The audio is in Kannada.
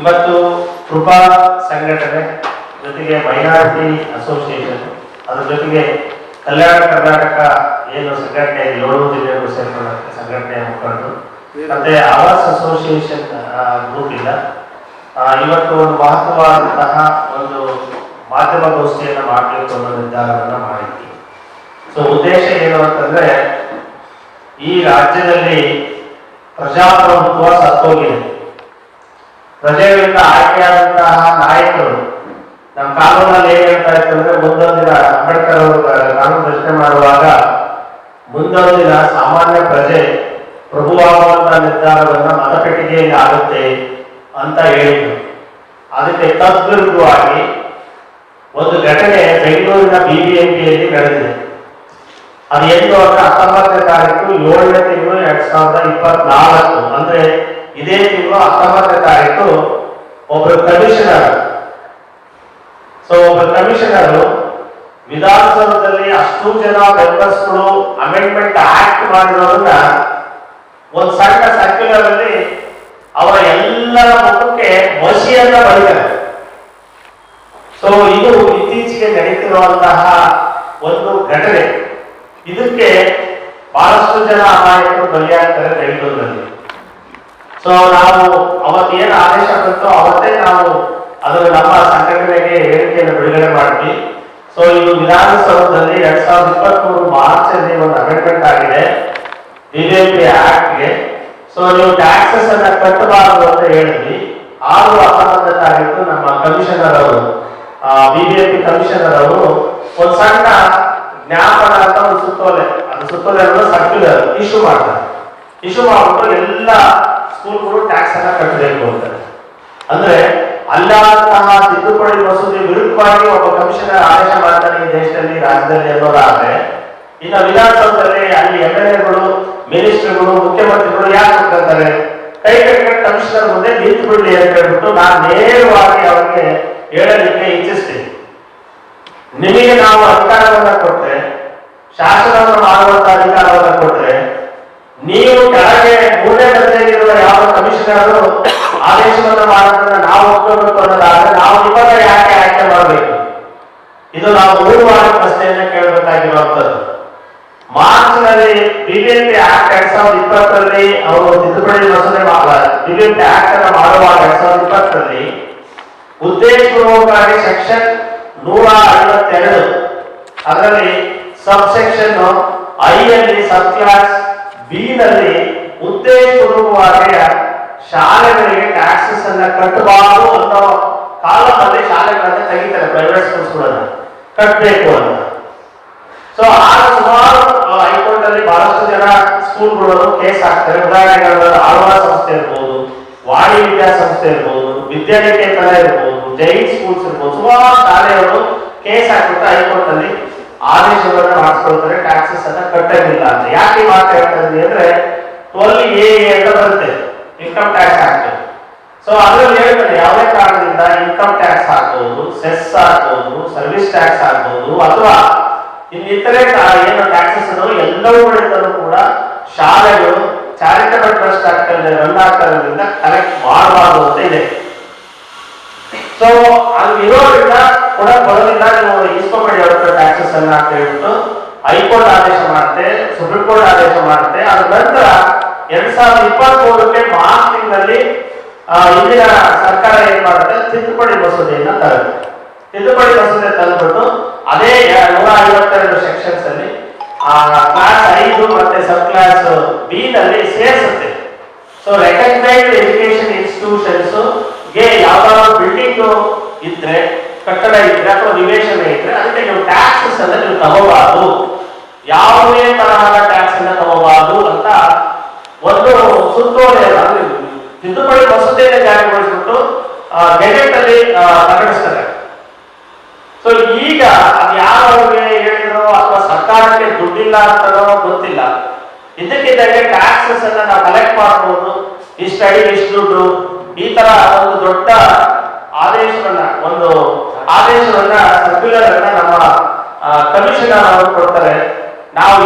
ಇವತ್ತು ಕೃಪಾ ಸಂಘಟನೆ ಜೊತೆಗೆ ಮೈನಾರಿಟಿ ಅಸೋಸಿಯೇಷನ್, ಅದ್ರ ಜೊತೆಗೆ ಕಲ್ಯಾಣ ಕರ್ನಾಟಕ ಏನು ಸಂಘಟನೆ ಏಳು ಜಿಲ್ಲೆಗಳು ಸೇರ್ಕೊಂಡ ಸಂಘಟನೆಯ ಮುಖಂಡರು ಮತ್ತೆ ಆವಾಸ್ ಅಸೋಸಿಯೇಷನ್ ಗ್ರೂಪ್ ಇಲ್ಲ. ಇವತ್ತು ಒಂದು ಮಹತ್ವವಾದಂತಹ ಒಂದು ಮಾಧ್ಯಮ ಗೋಷ್ಠಿಯನ್ನು ಮಾಡಬೇಕು ಅನ್ನೋ ನಿರ್ಧಾರವನ್ನು ಮಾಡಿದ್ವಿ. ಸೊ ಉದ್ದೇಶ ಏನು ಅಂತಂದ್ರೆ, ಈ ರಾಜ್ಯದಲ್ಲಿ ಪ್ರಜಾಪ್ರಭುತ್ವ ಸತ್ತೋಗಿದೆ ಪ್ರಜೆಗಳಿಂದ ಆಯ್ಕೆಯಾದಂತಹ ನಾಯಕರು ನಮ್ಮ ಕಾನೂನಲ್ಲಿ ಏನ್ ಹೇಳ್ತಾ ಇತ್ತು ಅಂದ್ರೆ ಮುಂದೊಂದಿನ ಅಂಬೇಡ್ಕರ್ ಅವರು ಕಾನೂನು ಪ್ರಶ್ನೆ ಮಾಡುವಾಗ ಮುಂದೊಂದಿನ ಸಾಮಾನ್ಯ ಪ್ರಜೆ ಪ್ರಭುವಾಗುವಂತಹ ನಿರ್ಧಾರವನ್ನು ಮತಪೆಟ್ಟಿಗೆಯಲ್ಲಿ ಆಗುತ್ತೆ ಅಂತ ಹೇಳಿದ್ರು. ಅದಕ್ಕೆ ತದ್ವಿರುದ್ಧವಾಗಿ ಒಂದು ಘಟನೆ ಬೆಂಗಳೂರಿನ ಬಿಬಿಎಂಪಿಯಲ್ಲಿ ನಡೆದಿದೆ. ಅದು ಎಂದು ಅಂದ್ರೆ ಹತ್ತೊಂಬತ್ತನೇ ತಾರೀಕು ಏಳನೇ ತಿಂಗಳು ಎರಡ್ ಸಾವಿರದ ಇಪ್ಪತ್ನಾಲ್ಕು. ಅಂದ್ರೆ ಇದೇ ತಿಂಗಳು ಹತ್ತೊಂಬತ್ತನೇ ತಾರೀಕು ಒಬ್ಬರು ಕಮಿಷನರ್. ಸೊ ಒಬ್ಬ ಕಮಿಷನರ್ ವಿಧಾನಸೌಧದಲ್ಲಿ ಅಷ್ಟು ಜನ ಮೆಂಬರ್ಸ್ಗಳು ಅಮೆಂಡ್ಮೆಂಟ್ ಆಕ್ಟ್ ಮಾಡಿರೋದನ್ನ ಒಂದು ಸಣ್ಣ ಸರ್ಕ್ಯುಲರ್ ಅಲ್ಲಿ ಅವರ ಎಲ್ಲರ ಮುಖಕ್ಕೆ ಮಸಿಯನ್ನ ಬರೀತಾರೆ ಸೊ ಇದು ಇತ್ತೀಚೆಗೆ ನಡೀತಿರುವಂತಹ ಒಂದು ಘಟನೆ ಇದಕ್ಕೆ ಬಹಳಷ್ಟು ಜನ ಅಮಾಯಕರು ಬಲಿಯಾಗ್ತಾರೆ ಬೆಂಗಳೂರಿನಲ್ಲಿ ಸೊ ನಾವು ಅವತ್ತೇನು ಆದೇಶ ಬಂತೋ ಅವತ್ತೇ ನಾವು ಅದನ್ನು ನಮ್ಮ ಸಂಘಟನೆಗೆ ಹೇಳಿಕೆಯನ್ನು ಬಿಡುಗಡೆ ಮಾಡಿದ್ವಿ. ಸೊ ಇದು ವಿಧಾನಸೌಧದಲ್ಲಿ ಎರಡ್ ಸಾವಿರದ ಇಪ್ಪತ್ಮೂರು ಮಾರ್ಚ್ ಅಲ್ಲಿ ಒಂದು ಅಮೆಂಡ್ಮೆಂಟ್ ಆಗಿದೆ. ಬಿಜೆಪಿ ಆಕ್ಟ್ಗೆ ಸೊ ನೀವು ಟ್ಯಾಕ್ಸಸ್ ಅನ್ನ ಕಟ್ಟಬಾರದು ಅಂತ ಹೇಳಿದ್ವಿ. ಆರು ಹತ್ತೊಂಬತ್ತನೇ ಆಗಿತ್ತು ನಮ್ಮ ಕಮಿಷನರ್ ಅವರು ಬಿಜೆಪಿ ಕಮಿಷನರ್ ಅವರು, ಒಂದು ಸಣ್ಣ ಜ್ಞಾಪನ ಅಂತ ಒಂದು ಸುತ್ತೋಲೆ. ಅನ್ನೋದು ಸರ್ಕ್ಯುಲರ್ ಇಶ್ಯೂ ಮಾಡ್ತಾರೆ. ಇಶ್ಯೂ ಮಾಡ್ಬಿಟ್ಟು ಎಲ್ಲ ಸ್ಕೂಲ್ಗಳು ಟ್ಯಾಕ್ಸ್ ಅನ್ನ ಕಟ್ಟಬೇಕು ಅಂತಾರೆ ಅಂದ್ರೆ ಅಲ್ಲಾದಂತಹ ತಿದ್ದುಪಡಿ ಮಸೂದೆ ವಿರುದ್ಧವಾಗಿ ಒಬ್ಬ ಕಮಿಷನರ್ ಆದೇಶ ಮಾಡ್ತಾನೆ ಈ ದೇಶದಲ್ಲಿ, ರಾಜ್ಯದಲ್ಲಿ ಅನ್ನೋದಾದ್ರೆ, ಇನ್ನು ವಿಧಾನಸೌಧದಲ್ಲಿ ಅಲ್ಲಿ ಎಂ ಎಲ್ ಎಗಳು, ಮಿನಿಸ್ಟರ್ಗಳು, ಮುಖ್ಯಮಂತ್ರಿಗಳು ಯಾಕೆ ಹೋಗ್ತಾರೆ ಕೈ ಕಟ್ಟಿದ ಕಮಿಷನರ್ ಮುಂದೆ ನಿಂತು ಅಂತ ಹೇಳ್ಬಿಟ್ಟು ನಾನು ನೇರವಾಗಿ ಅವರಿಗೆ ಹೇಳಲಿಕ್ಕೆ ಇಚ್ಛಿಸ್ತೀನಿ. ನಿಮಗೆ ನಾವು ಅಧಿಕಾರವನ್ನ ಕೊಟ್ಟರೆ ಶಾಸನವನ್ನು ಮಾಡುವಂತ ಅಧಿಕಾರವನ್ನ ಕೊಟ್ರೆ, ನೀವು ಕೆಳಗೆ ಮೂರನೇ ದರ್ಜೆಯಲ್ಲಿರುವ ಯಾವ ಕಮಿಷನರ್ ಆದೇಶವನ್ನು ಮಾಡೋದನ್ನ ನಾವು ಒಪ್ಕೋಬೇಕು ಅನ್ನೋದಾದ್ರೆ ನಾವು ನಿಮ್ಮನ್ನ ಯಾಕೆ ಆಯ್ಕೆ ಮಾಡಬೇಕು? ಇದು ನಾವು ಮೂರು ವಾರ ಪ್ರಶ್ನೆಯನ್ನ ಕೇಳಬೇಕಾಗಿರುವಂತದ್ದು ಮಾರ್ಚ್ನಲ್ಲಿ ಬಿಬಿಎಂಪಿ ಆಕ್ಟ್ ಎರಡ್ ಸಾವಿರದ ಇಪ್ಪತ್ತರಲ್ಲಿ ಅವರು ತಿದ್ದುಪಡಿ ಮಸೂದೆ ಬಿಬಿಎಂಪಿ ಆಕ್ಟ್ ಅನ್ನು ಮಾಡುವಾಗ ಎರಡ್ ಸಾವಿರದ ಇಪ್ಪತ್ತರಲ್ಲಿ ಉದ್ದೇಶಪೂರ್ವಕವಾಗಿ ಸೆಕ್ಷನ್ ನೂರ ಐವತ್ತೆರಡು, ಅದರಲ್ಲಿ ಸಬ್ ಸೆಕ್ಷನ್ ಐ ಅಲ್ಲಿ ಸಬ್ ಕ್ಲಾಸ್ ಬಿ ನಲ್ಲಿ ಶಾಲೆಗಳಿಗೆ ಟ್ಯಾಕ್ಸಸ್ ಅನ್ನ ಕಟ್ಟಬಾರದು ಅನ್ನೋ ಕಾಲದಲ್ಲಿ ಶಾಲೆಗಳನ್ನ ತೆಗಿತಾರೆ ಪ್ರೈವೇಟ್ ಸ್ಕೂಲ್ಸ್ಗಳನ್ನ ಕಟ್ಟಬೇಕು ಅಂತ. ಸೊ ಆಗ ಸುಮಾರು ಹೈಕೋರ್ಟ್ ಅಲ್ಲಿ ಬಹಳಷ್ಟು ಜನ ಸ್ಕೂಲ್ಗಳು ಕೇಸ್ ಆಗ್ತಾರೆ ಉದಾಹರಣೆಗಳು ಆಳ್ವಾ ಸಂಸ್ಥೆ ಇರ್ಬೋದು ವಾಣಿ ವಿದ್ಯಾಸಂಸ್ಥೆ ಇರ್ಬೋದು ವಿದ್ಯಾನಿಕೇತನ ಇರ್ಬೋದು, ಜೈನ್ ಸ್ಕೂಲ್ಸ್ ಇರ್ಬೋದು, ಸುಮಾರು ಶಾಲೆಗಳು ಕೇಸ್ ಹಾಕ್ಬಿಟ್ಟು ಹೈಕೋರ್ಟ್ ಅಲ್ಲಿ ಆದೇಶಗಳನ್ನ ಮಾಡಿಸ್ಕೊಳ್ತಾರೆ ಟ್ಯಾಕ್ಸಸ್ ಅನ್ನ ಕಟ್ಟಂಗಿಲ್ಲ ಅಂತ. ಯಾಕೆ ಈ ಅಂದ್ರೆ ಟ್ವೆಲ್ ಎ ಅಂತ ಬರುತ್ತೆ. ಇನ್ಕಮ್ ಟ್ಯಾಕ್ಸ್ ಆಕ್ಟ್ ಸೊ ಅದ್ರಲ್ಲಿ ಹೇಳ್ತಾರೆ, ಯಾವುದೇ ಕಾರಣದಿಂದ ಇನ್ಕಮ್ ಟ್ಯಾಕ್ಸ್ ಹಾಕ್ಬೋದು ಸೆಸ್ ಹಾಕ್ಬೋದು ಸರ್ವಿಸ್ ಟ್ಯಾಕ್ಸ್ ಹಾಕ್ಬೋದು ಅಥವಾ ಇನ್ನಿತರೆ ಏನು ಟ್ಯಾಕ್ಸಸ್ ಎಲ್ಲವುಗಳಿಂದಲೂ ಕೂಡ ಶಾಲೆಗಳು ಚಾರಿಟಬಲ್ ಟ್ರಸ್ಟ್ ಆಗ್ತದೆ ರನ್ ಆಗ್ತದ್ರಿಂದ ಕಲೆಕ್ಟ್ ಮಾಡಬಾರ್ದು ಅಂತ ಇದೆ. ಸೊ ಅಲ್ಲಿ ಇರೋದ್ರಿಂದ ಕೂಡ ಬರೋದ್ರಿಂದ ನೀವು ಇಸ್ಕೊಂಬೇಡಿ ಅವ್ರ ಅನ್ನ ಅಂತ ಹೇಳ್ಬಿಟ್ಟು ಹೈಕೋರ್ಟ್ ಆದೇಶ ಮಾಡುತ್ತೆ, ಸುಪ್ರೀಂ ಕೋರ್ಟ್ ಆದೇಶ ಮಾಡುತ್ತೆ. ಅದ್ರ ನಂತರ ಎರಡ್ ಸಾವಿರದ ಇಪ್ಪತ್ತ್ ಮೂರಕ್ಕೆ ಮಾರ್ಚ್ ತಿಂಗಳಲ್ಲಿ ಇಂದಿನ ಸರ್ಕಾರ ಏನ್ ಮಾಡುತ್ತೆ? ತಿದ್ದುಪಡಿ ಮಸೂದೆಯನ್ನ ತರುತ್ತೆ. ತಿದ್ದುಪಡಿ ಮಸೂದೆ ತಂದ್ಬಿಟ್ಟು ಅದೇ ನೂರ ಐವತ್ತೆರಡು ಸೆಕ್ಷನ್ಸ್ ಅಲ್ಲಿ ಕ್ಲಾಸ್ ಐದು ಮತ್ತೆ ಸಬ್ ಕ್ಲಾಸ್ ಬಿ ನಲ್ಲಿ ಸೇರಿಸುತ್ತೆ. ಸೊ ರೆಕಗ್ನೈಸ್ಡ್ ಎಜುಕೇಶನ್ ಇನ್ಸ್ಟಿಟ್ಯೂಷನ್ಸ್ಗೆ ಯಾವ್ದಾದ್ರು ಬಿಲ್ಡಿಂಗ್ ಇದ್ರೆ ಕಟ್ಟಡ ಇದ್ರೆ ಅಥವಾ ನಿವೇಶನ ಇದ್ರೆ ಅದಕ್ಕೆ ನೀವು ಟ್ಯಾಕ್ಸಸ್ ಅನ್ನ ನೀವು ತಗೋಬಾರ್ದು. ಯಾವುದೇ ತರಹದ ಟ್ಯಾಕ್ಸ್ ಅನ್ನ ತಗೋಬಾರದು ಅಂತ ಒಂದು ಸುತ್ತೋಲೆ ಅಂದ್ರೆ ತಿದ್ದುಪಡಿ ಮಸೂದೆಯನ್ನು ಜಾರಿಗೊಳಿಸ್ಬಿಟ್ಟು ಗೆಜೆಟ್ ಅಲ್ಲಿ ಪ್ರಕಟಿಸ್ತಾರೆ. ಸೊ ಈಗ ಅದು ಯಾರವ್ರಿಗೆ ಹೇಳಿದ್ರು ಅಥವಾ ಸರ್ಕಾರಕ್ಕೆ ದುಡ್ಡಿಲ್ಲ ಅಂತನೋ ಗೊತ್ತಿಲ್ಲ. ಇದಕ್ಕಿದ್ದಂಗೆ ಟ್ಯಾಕ್ಸಸ್ ಅನ್ನ ನಾವು ಕಲೆಕ್ಟ್ ಮಾಡಬಹುದು ಇಷ್ಟು ಇಷ್ಟು ದುಡ್ಡು. ಈ ತರ ಒಂದು ದೊಡ್ಡ ಆದೇಶವನ್ನ, ಒಂದು ಆದೇಶವನ್ನ ಸರ್ಕ್ಯುಲರ್ ಅನ್ನ ನಮ್ಮ ಕಮಿಷನರ್ ಅವರು ಕೊಡ್ತಾರೆ. ನಾವು